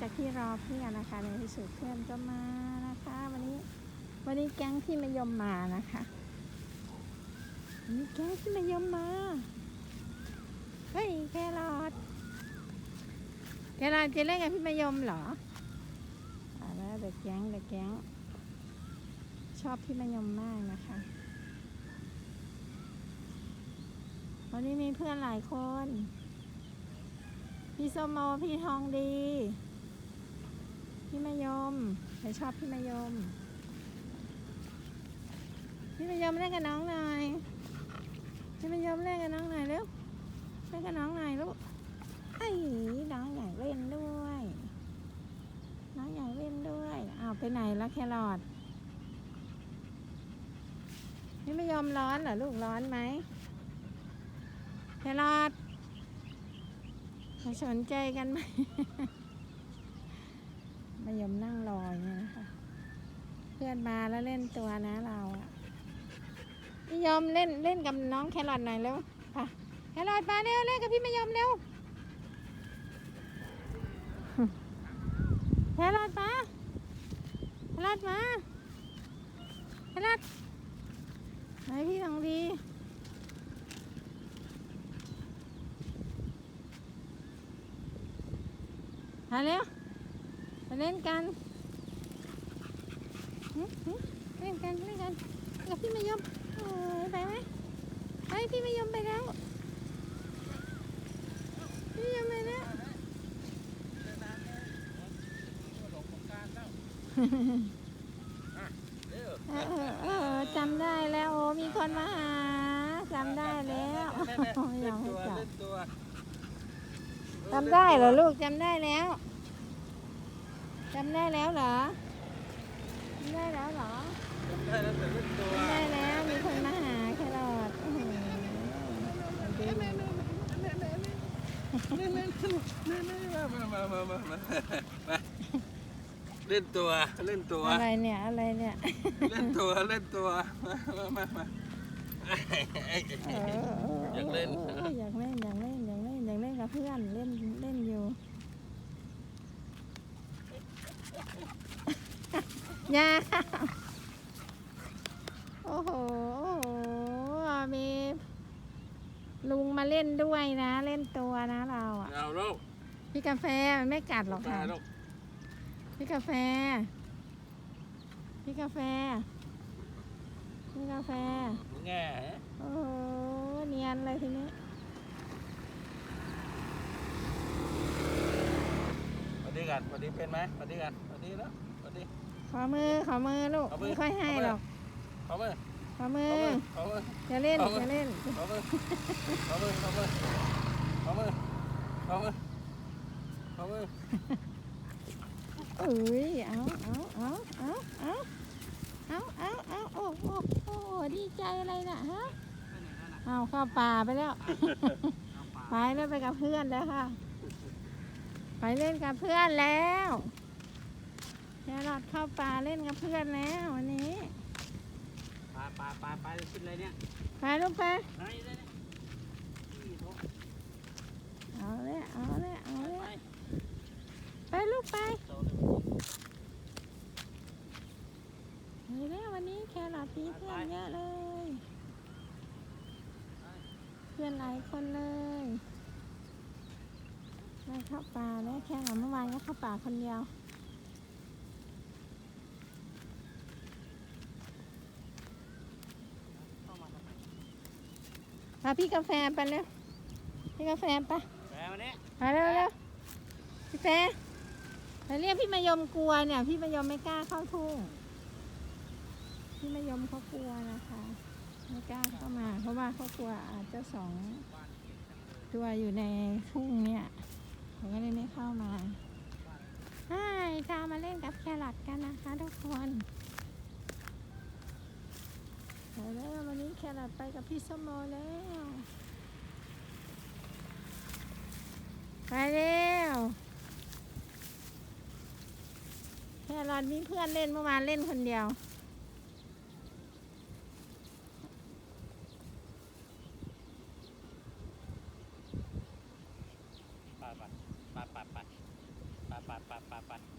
จากที่รอเพื่อนนะคะในที่สุดเพื่อนก็มานะคะ วันนี้วันนี้แก๊งที่มายมมานะคะวันนี้แก๊งที่มายมมาเฮ้ยแครอทแครอทจะเล่นกับพี่มายมเหรออ่าแล้วเด็กแก๊งเด็กแก๊งชอบพี่มายมมากนะคะวันนี้มีเพื่อนหลายคน พี่สมโมพี่ทองดี พี่มายมใครชอบพี่มายม พี่มายมเล่นกับน้องหน่อย พี่มายมเล่นกับน้องหน่อยเร็วเล่นกับน้องหน่อยลูกไอ้น้องอยากเล่นด้วย น้องอยากเล่นด้วยอ้าวไปไหนล้วแครอทพี่มายมร้อนเหรอลูกร้อนไหมแครอทมาสนใจกันไหม มายมนั่งรออย่างเงี้ยนะคะ เพื่อนมาแล้วเล่นตัวนะเราอะพี่ยอมเล่นเล่นกับน้องแครอทหน่อยเร็วไปแครอทมาเร็วเล่นกับพี่มายอมเร็วแครอทมาแครอทมาแครอทไหนพี่ทองดีมาเร็ว มาเล่นกันหึหึเล่นกันเล่นกันกับพี่มายมเอ้ยไปไหมไปพี่มายมไปแล้วพี่มายมไปแล้วเออเออเออจำได้แล้วโอ้มีคนมาหาจำได้แล้วอยากให้จับเล่นตัวจำได้เหรอลูกจำได้แล้ว จำได้แล้วเหรอจำได้แล้วเหรอได้แล้วแต่เล่นตัวจำได้แล้วมีคนมาหาแครอทอื้อหือดูมามามามามาเล่นตัวเล่นตัว อะไรเนี่ยอะไรเนี่ยเล่นตัวเล่นตัวมามามามาเออเอออยากเล่นอออยากเล่นอยากเล่นอยากเล่นอยากเล่นกับเพื่อนเล่นเล่นอ ยู่อยาโอ้โหโอ้โห มีลุงมาเล่นด้วยนะ เล่นตัวนะเราอะเอาลูกพี่กาแฟมันไม่กัดหรอกมาค่ะลูกพี่กาแฟ พี่กาแฟ พี่กาแฟแง่โอ้โห เนียนเลยทีนี้สวัสดีกันสวัสดีเป็นไหมสวัสดีกันสวัสดีแล้วสวัสดี ขอมือขอมือลูก ขอมือไม่ค่อยให้ขอมือ หรอก ขอมือขอมืขออมือขอมือจะเล่นขอมือจะเล่น ขอมือขอมือขอมือขอมือขอมือขอมือเอ้ย เอาเอาเอาเอาเอาเอาเอาเอาโอ้โอ้โอ้ดีใจอะไรน่ะฮะ เอาเข้าป่าไปแล้ว ไปแล้วไปกับเพื่อนแล้วค่ะ ไปเล่นกับเพื่อนแล้ว แครอทเข้าป่าเล่นกับเพื่อนแล้ววันนี้ ปลาปลาปลาปลาขึ้นเลยเนี่ยไปลูกไป ไหนเลยเนี่ยเอาเลยเอาเลยเอาเลยไปลูกไปไปแล้ววันนี้แครอทมีเพื่อนเยอะเลย เพื่อนหลายคนเลยได้เข้าป่าแล้วแค่เมื่อวานก็เข้าป่าคนเดียว พาพี่กาแฟไปเร็วพี่กาแฟไปแปลวันนี้มาเร็วเร็วพี่แฟไปเรียกพี่มายมกลัวเนี่ย พี่มายมไม่กล้าเข้าทุ่งพี่มายมเขากลัวนะคะไม่กล้าเข้ามา เพราะว่าเขากลัวอาจจะสองตัวอยู่ในทุ่งเนี่ยเขาก็เลยไม่เข้ามาใช่จะมาเล่นกับแครอทกันนะคะทุกคน ไปแล้ววันนี้แครอทไปกับพี่สมโมแล้ว ไปเร็วแครอทมีเพื่อนเล่นเมื่อวานเล่นคนเดียวปลาปลาปลาปลาปลาปลาปลาปไป